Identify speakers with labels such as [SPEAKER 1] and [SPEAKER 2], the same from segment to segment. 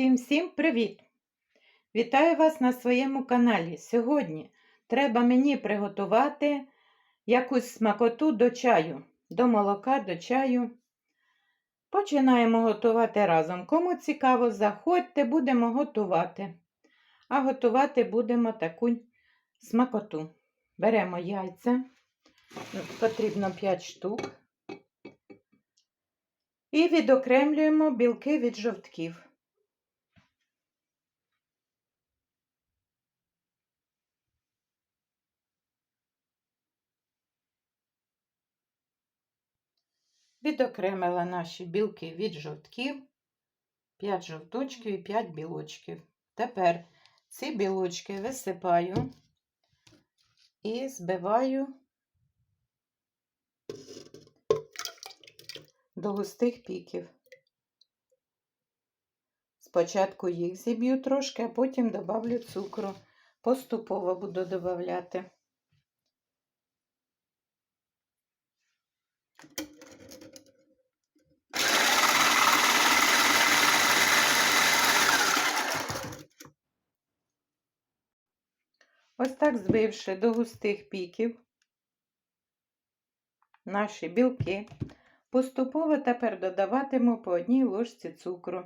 [SPEAKER 1] Всім всім привіт! Вітаю вас на своєму каналі. Сьогодні треба мені приготувати якусь смакоту до чаю, до молока, до чаю. Починаємо готувати разом. Кому цікаво, заходьте, будемо готувати. А готувати будемо таку смакоту. Беремо яйця, потрібно 5 штук. І відокремлюємо білки від жовтків. Відокремила наші білки від жовтків, 5 жовточків і 5 білочків. Тепер ці білочки висипаю і збиваю до густих піків. Спочатку їх зіб'ю трошки, а потім добавлю цукру. Поступово буду додавати. Ось так збивши до густих піків наші білки, поступово тепер додаватиму по одній ложці цукру.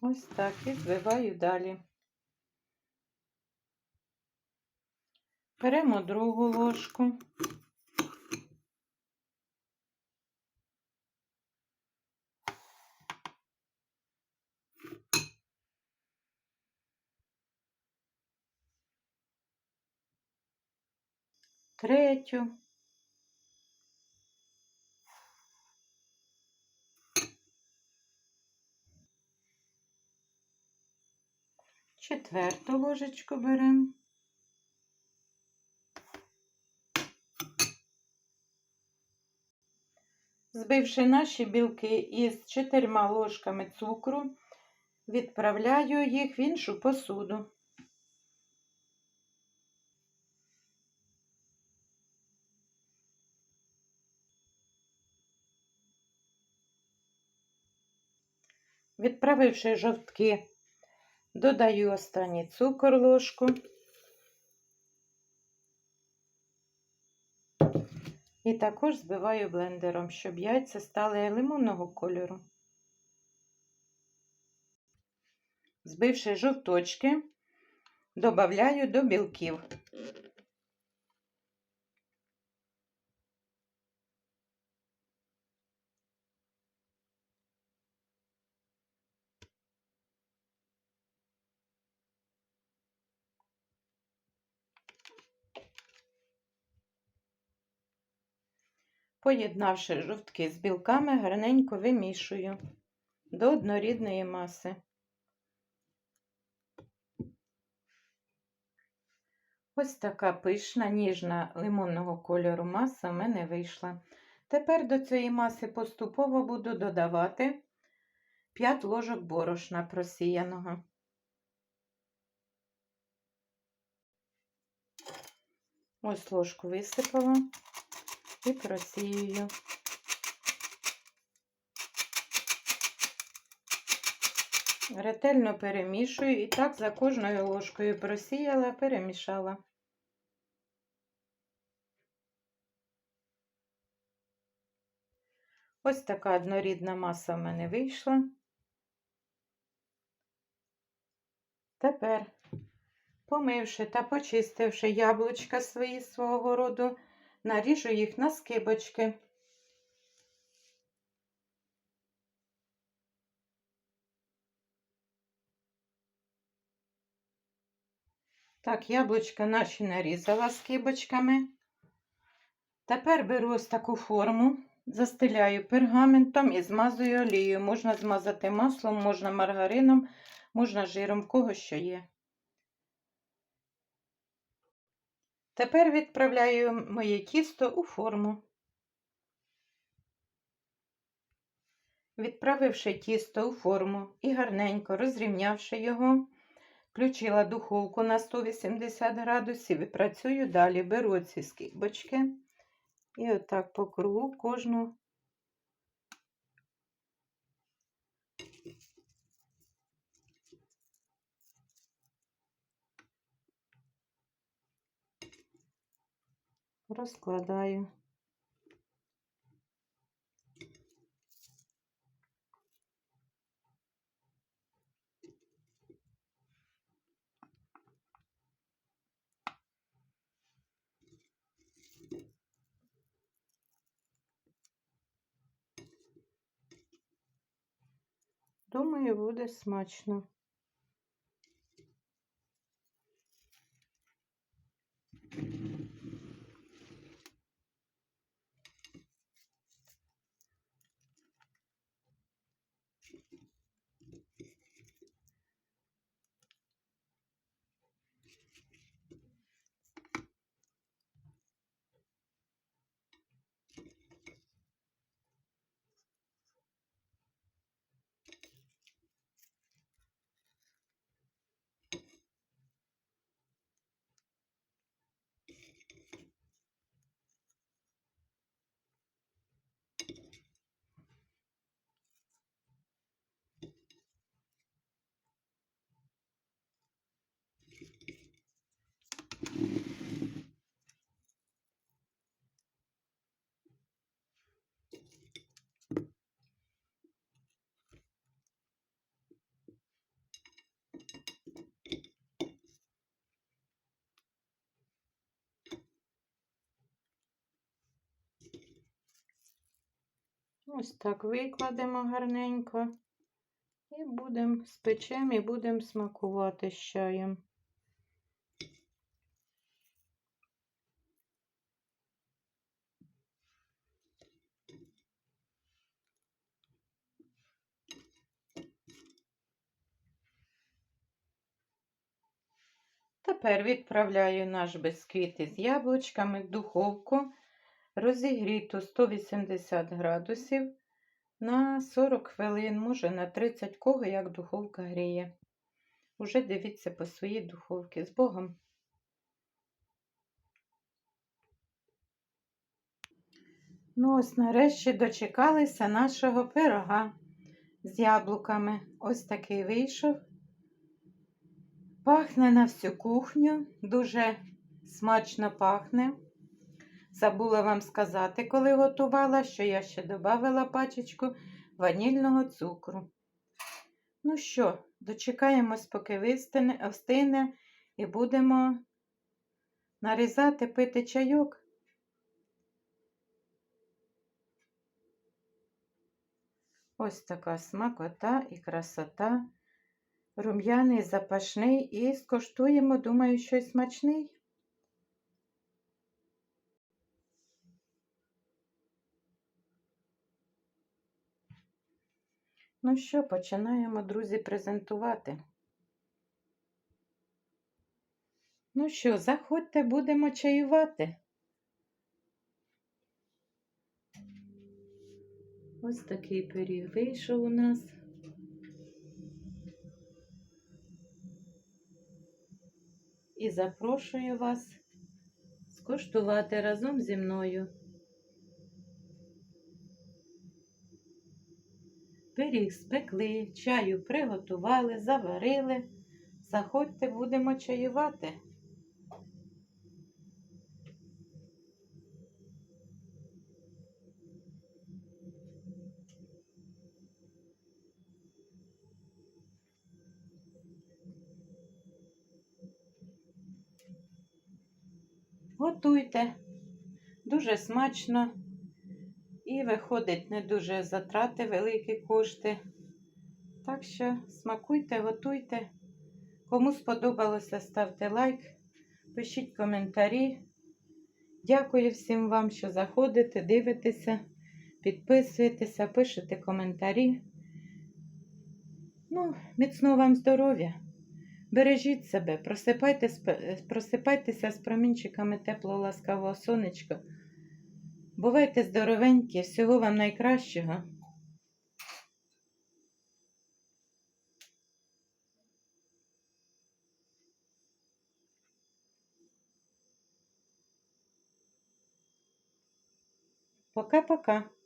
[SPEAKER 1] Ось так і збиваю далі. Беремо другу ложку. Третю. Четверту ложечку беремо. Збивши наші білки із чотирма ложками цукру, відправляю їх в іншу посуду. Відправивши жовтки, додаю останній цукор ложку. І також збиваю блендером, щоб яйця стали лимонного кольору. Збивши жовточки, додаю до білків. Поєднавши жовтки з білками, гарненько вимішую до однорідної маси. Ось така пишна, ніжна лимонного кольору маса в мене вийшла. Тепер до цієї маси поступово буду додавати 5 ложок борошна просіяного. Ось ложку висипала і просію. Ретельно перемішую і так за кожною ложкою просіяла, перемішала. Ось така однорідна маса в мене вийшла. Тепер, помивши та почистивши яблучка свої свого роду, наріжу їх на скибочки. Так, яблучка наші нарізала скибочками. Тепер беру ось таку форму, застеляю пергаментом і змазую олією. Можна змазати маслом, можна маргарином, можна жиром, в кого що є. Тепер відправляю моє тісто у форму. Відправивши тісто у форму і гарненько розрівнявши його, включила духовку на 180 градусів і працюю далі. Беру ці скибочки і отак по кругу кожну розкладаю. Думаю, буде смачно. Ось так викладемо гарненько. І будемо спечемо і будемо смакувати з чаєм. Тепер відправляю наш бисквіт із яблучками в духовку розігріту 180 градусів на 40 хвилин, може на 30 кого, як духовка гріє. Уже дивіться по своїй духовці. З Богом. Ну, ось нарешті дочекалися нашого пирога з яблуками. Ось такий вийшов. Пахне на всю кухню, дуже смачно пахне. Забула вам сказати, коли готувала, що я ще додавала пачечку ванільного цукру. Ну що, дочекаємось, поки вистине, остине, і будемо нарізати, пити чайок. Ось така смакота і красота. Рум'яний, запашний і скоштуємо, думаю, щось смачний. Ну що, починаємо, друзі, презентувати. Ну що, заходьте, будемо чаювати. Ось такий пиріг вийшов у нас. І запрошую вас скуштувати разом зі мною. Пиріг спекли, чаю приготували, заварили. Заходьте, будемо чаювати. Готуйте. Дуже смачно. І виходить не дуже затрати, великі кошти. Так що смакуйте, готуйте. Кому сподобалося, ставте лайк, пишіть коментарі. Дякую всім вам, що заходите, дивитеся, підписуєтеся, пишете коментарі. Ну, міцного вам здоров'я! Бережіть себе, просипайтесь, просипайтеся з промінчиками теплого ласкавого сонечка. Бувайте здоровенькі, всього вам найкращого. Пока-пока.